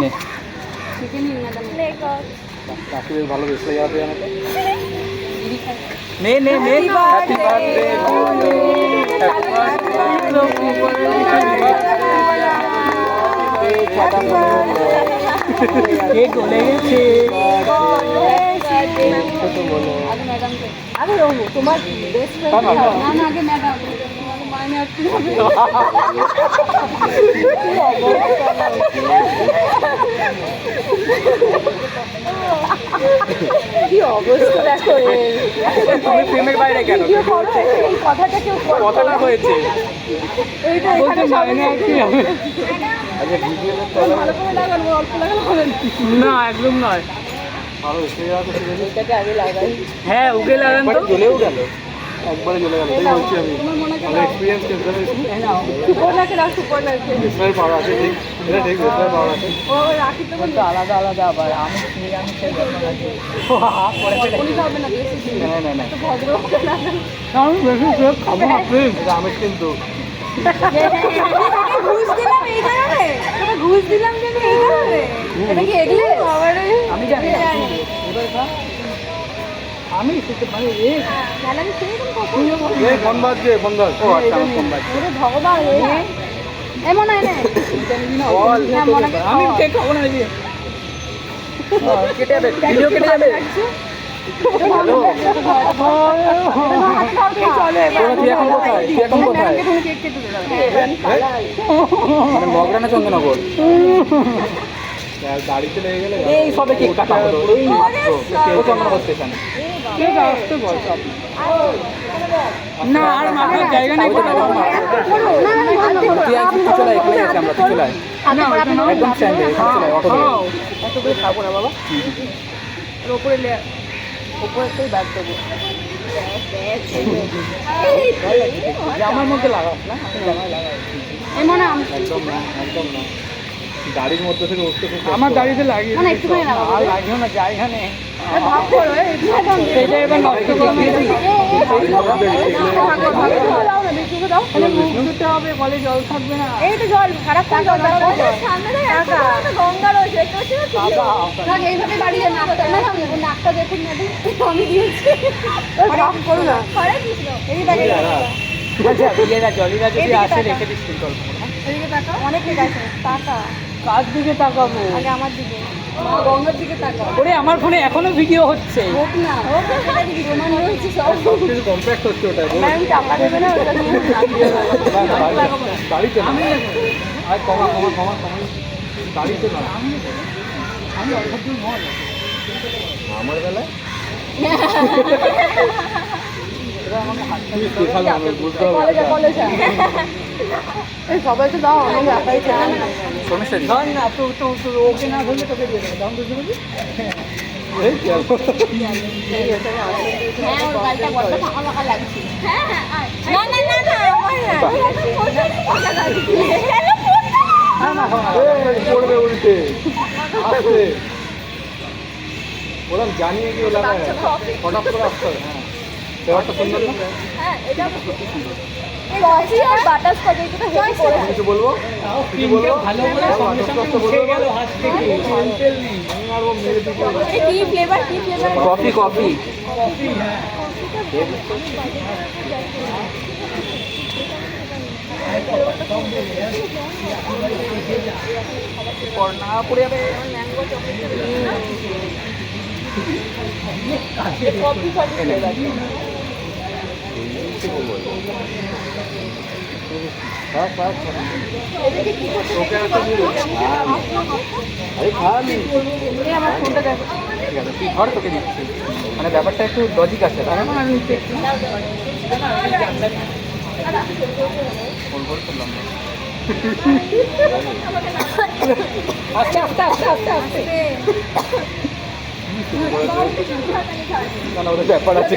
নে চিকেন নিন ম্যাডাম কাকি ভালো আমাকে। নে নে নে। হ্যাপি বার্থডে আরে রঘু তোমার বেস্ট ফ্রেন্ড না, না না আগে ম্যাডাম মাইনে আটকে হবে কি অবস্থা দেখো তুমি প্রেমের বাইরে কেন? কেউ করছে এই কথাটা কেউ কথাটা হয়েছে। এইটা বলতে এখানে মাইনে আটকে যাবে আচ্ছা ভিডিও ভালো করে লাগানো অল্প লাগানো হবে। না। একদম নয়। ভালো এসে যাচ্ছে এটাকে আগে লাগাই। হ্যাঁ উগে লাগান তো। জ্বলেও গেল। একবারে চলে গেল। আমি। তোমার মনে আমার সুপর্ণাকে রাখ সুপর্ণাকে স্মেল পাওয়া আছে ঠিক এটা ঠিক স্মেল পাওয়া আছে ও রাখি তো বলি আলাদা আলাদা আবার আমি লাগে উনি খাবে না বেশি না না না ভদ্র হবে না আমি বেশি কেক খাব না প্লিজ কিন্তু ঘুষ দিলাম এই কারণে ঘুষ দিলাম এই কারণে এটা কি এগলে বাবারে আমার ফোন বাজছে। ওরে ভগবান এমন হয় না বল না, আমি। কেক খাব না নাকি কেটে যাবে ভিডিও যাবে মানে মগরানা চন্দননগর গাড়িতে লেগে গেলে এই সবে কেক কাটা হলো এই মাত্র ও চন্দননগর স্টেশনে কেক আসতে বল সব না আর মাথার জায়গা নেই তুই তুই চলে এখানে আছি আমরা তুই চলে একদম স্ট্যান্ডে চলে অটো এত করে খাব না বাবা উপরে লে উপরে একটাই ব্যাগ দেবো জামার মধ্যে লাগাস না জামায় লাগাই একদম না একদম না গাড়ির মধ্যে থেকে উঠতে খুব আমার গাড়িতে লাগিয়ে মানে একটুখানি আর লাগিও না জায়গা নেই না না। না? না আচ্ছা জলিরা যদি আসে রেখে দিস কিন্তু না। অনেক ঠিক আছে টাকা। কার দিকে তাকাবো? আগে আমার দিকে। গঙ্গার দিকে তাকাও। ওরে আমার ফোনে এখনও ভিডিও হচ্ছে। হোক না হোক সেটা দিকে প্রমাণ রয়েছে সব। কিছু কমপ্যাক্ট হচ্ছে ওটা ম্যাম টাকা দেবে না ওটা গাড়িতে না। আর কমা কমা কমা কমা গাড়িতে না। আমি অল্প দূর নয় আমার বেলায় এই সবাইকে দাও আমি একাই চাই ধর না তো তো তো ওকে না ধরলে তোকে দিয়ে দেবো। দাম বুঝতে পারবি? হ্যাঁ ওর গাড়িটা বড় ফাঁকা ফাঁকা লাগছে। হ্যাঁ হ্যাঁ ওরকম জানিয়ে কি ওলা হঠাৎ করে আসতে হবে হ্যাঁ। ব্যাপারটা সুন্দর না হ্যাঁ এটা এই কফি আর বাটার স্কচ এইটা হেভি করে কিছু বলব ভালো করে সঙ্গে সঙ্গে উঠে গেল হাত থেকে আমি মারবো মেরে দিকে এটা কি ফ্লেভার কি ফ্লেভার কফি কফি না পড়ে যাবে কফি কফি তুই ধর তোকে দিচ্ছি মানে ব্যাপারটা একটু লজিক আছে তাই না আমি ফোন করে করলাম আস্তে আস্তে। আস্তে আস্তে আস্তে। ব্যাপার আছে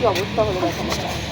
아저씨가 멋있다 겁니다.